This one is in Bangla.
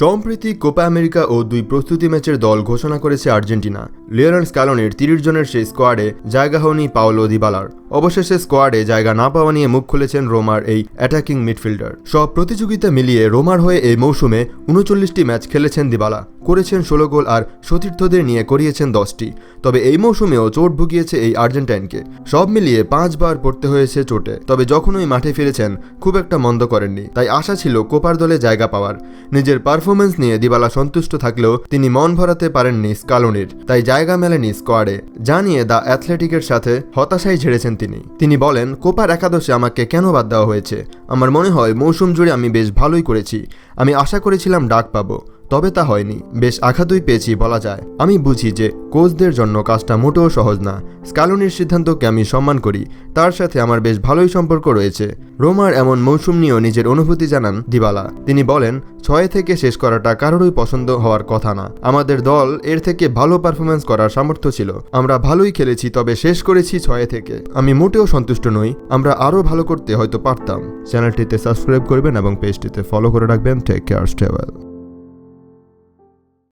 সম্প্রতি কোপা আমেরিকা ও দুই প্রস্তুতি ম্যাচের দল ঘোষণা করেছে আর্জেন্টিনা। লিওরেন্স কালনের তিরিশ জনের সেই স্কোয়াডে জায়গা হয়নি পাওলো দিবালার। অবশেষে স্কোয়াডে জায়গা না পাওয়া নিয়ে মুখ খুলেছেন রোমার এই অ্যাটাকিং মিডফিল্ডার। সব প্রতিযোগিতা মিলিয়ে রোমার হয়ে এই মৌসুমে উনচল্লিশটি ম্যাচ খেলেছেন দিবালা। করেছেন ষোলো গোল আর সতীর্থদের নিয়ে করিয়েছেন দশটি। তবে এই মৌসুমেও চোট ভুগিয়েছে এই আর্জেন্টাইনকে। সব মিলিয়ে পাঁচবার পড়তে হয়েছে চোটে। তবে যখনই মাঠে ফিরেছেন, খুব একটা মন্দ করেননি। তাই আশা ছিল কোপার দলে জায়গা পাওয়ার। নিজের পারফরমেন্স নিয়ে দিবালা সন্তুষ্ট থাকলেও তিনি মন ভরাতে পারেননি স্কালোনির। তাই জায়গা মেলেনি স্কোয়াডে, যা নিয়ে দ্য অ্যাথলেটিকের সাথে হতাশাই ঝেড়েছেন তিনি। তিনি বলেন, কোপার একাদশে আমাকে কেন বাদ দেওয়া হয়েছে? আমার মনে হয় মৌসুম জুড়ে আমি বেশ ভালোই করেছি। আমি আশা করেছিলাম ডাক পাবো। তবে তা হয়নি। বেশ আঘাতই পেয়েছি বলা যায়। আমি বুঝি যে কোচদের জন্য কাজটা মোটেও সহজ না। স্কালোনির সিদ্ধান্তকে আমি সম্মান করি। তার সাথে আমার বেশ ভালোই সম্পর্ক রয়েছে। রোমার এমন মৌসুম নিয়েও নিজের অনুভূতি জানান দিবালা। তিনি বলেন, ছয় থেকে শেষ করাটা কারোরই পছন্দ হওয়ার কথা না। আমাদের দল এর থেকে ভালো পারফরমেন্স করার সামর্থ্য ছিল। আমরা ভালোই খেলেছি, তবে শেষ করেছি ছয় থেকে। আমি মোটেও সন্তুষ্ট নই। আমরা আরও ভালো করতে হয়তো পারতাম। চ্যানেলটিতে সাবস্ক্রাইব করবেন এবং পেজটিতে ফলো করে রাখবেন। Take care stable